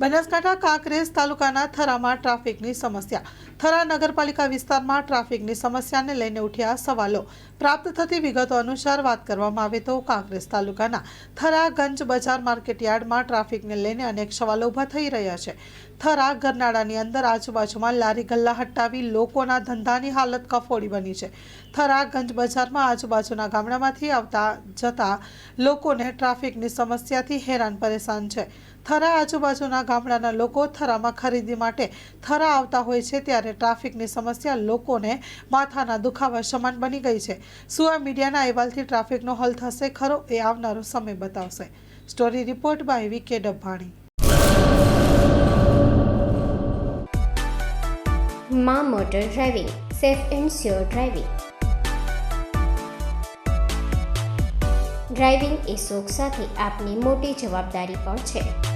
બનાસકાંઠા, કાંકરેજ તાલુકાના થરામાં ટ્રાફિકની સમસ્યા. થરા નગરપાલિકા વિસ્તારમાં ટ્રાફિકની સમસ્યાને લઈને ઉઠ્યા સવાલો. પ્રાપ્ત થતી વિગતો અનુસાર વાત કરવામાં આવે તો કાંકરેજ તાલુકાના થરા ગંજ બજાર માર્કેટયાર્ડમાં ટ્રાફિકને લઈને અનેક સવાલો ઊભા થઈ રહ્યા છે. થરા ગરનાળાની અંદર આજુબાજુમાં લારી ગલ્લા હટાવી લોકોના ધંધાની હાલત કફોડી બની છે. થરા ગંજ બજારમાં આજુબાજુના ગામડામાંથી આવતા જતા લોકોને ટ્રાફિકની સમસ્યાથી હેરાન પરેશાન છે. થરા આજુબાજુના ગામડાના લોકો થરામાં ખરીદી માટે થરા આવતા હોય છે ત્યારે ટ્રાફિકની સમસ્યા લોકોને માથાના દુખાવા સમાન બની ગઈ છે. શું આ મીડિયાના અહેવાલથી ટ્રાફિકનો હલ થશે ખરો એ આવનારો સમય બતાવશે. Story report by V K Dabhani મા motor driving, safe and sure driving. Driving એ શોખ સાથે આપની મોટી જવાબદારી પણ છે.